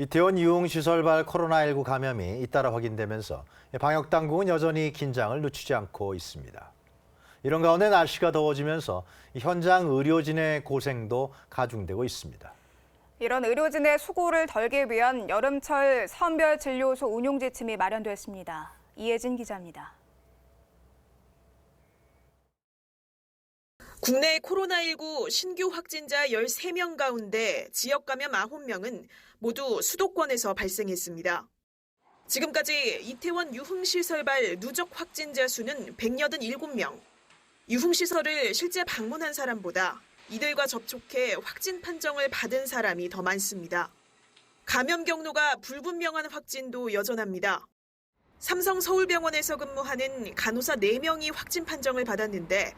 이태원 유흥시설발 코로나19 감염이 잇따라 확인되면서 방역당국은 여전히 긴장을 늦추지 않고 있습니다. 이런 가운데 날씨가 더워지면서 현장 의료진의 고생도 가중되고 있습니다. 이런 의료진의 수고를 덜기 위한 여름철 선별 진료소 운용 지침이 마련됐습니다. 이혜진 기자입니다. 국내 코로나19 신규 확진자 13명 가운데 지역 감염 9명은 모두 수도권에서 발생했습니다. 지금까지 이태원 유흥시설발 누적 확진자 수는 187명. 유흥시설을 실제 방문한 사람보다 이들과 접촉해 확진 판정을 받은 사람이 더 많습니다. 감염 경로가 불분명한 확진도 여전합니다. 삼성 서울병원에서 근무하는 간호사 4명이 확진 판정을 받았는데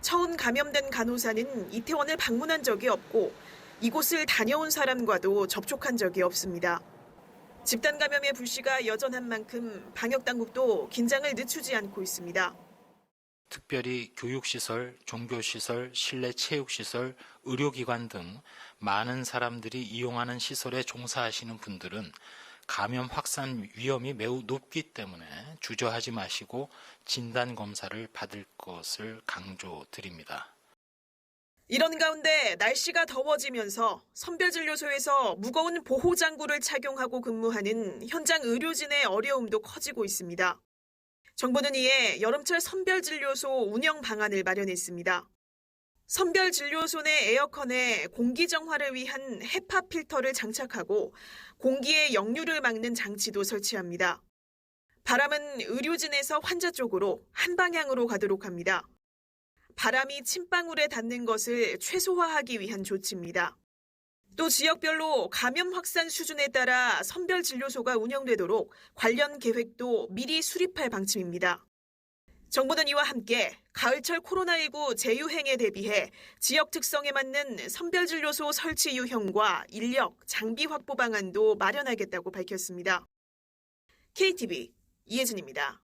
처음 감염된 간호사는 이태원을 방문한 적이 없고 이곳을 다녀온 사람과도 접촉한 적이 없습니다. 집단 감염의 불씨가 여전한 만큼 방역 당국도 긴장을 늦추지 않고 있습니다. 특별히 교육시설, 종교시설, 실내 체육시설, 의료기관 등 많은 사람들이 이용하는 시설에 종사하시는 분들은 감염 확산 위험이 매우 높기 때문에 주저하지 마시고 진단 검사를 받을 것을 강조드립니다. 이런 가운데 날씨가 더워지면서 선별진료소에서 무거운 보호장구를 착용하고 근무하는 현장 의료진의 어려움도 커지고 있습니다. 정부는 이에 여름철 선별진료소 운영 방안을 마련했습니다. 선별진료소 내 에어컨에 공기정화를 위한 헤파 필터를 장착하고 공기의 역류를 막는 장치도 설치합니다. 바람은 의료진에서 환자 쪽으로 한 방향으로 가도록 합니다. 바람이 침방울에 닿는 것을 최소화하기 위한 조치입니다. 또 지역별로 감염 확산 수준에 따라 선별 진료소가 운영되도록 관련 계획도 미리 수립할 방침입니다. 정부는 이와 함께 가을철 코로나19 재유행에 대비해 지역 특성에 맞는 선별 진료소 설치 유형과 인력, 장비 확보 방안도 마련하겠다고 밝혔습니다. KTV 이혜진입니다.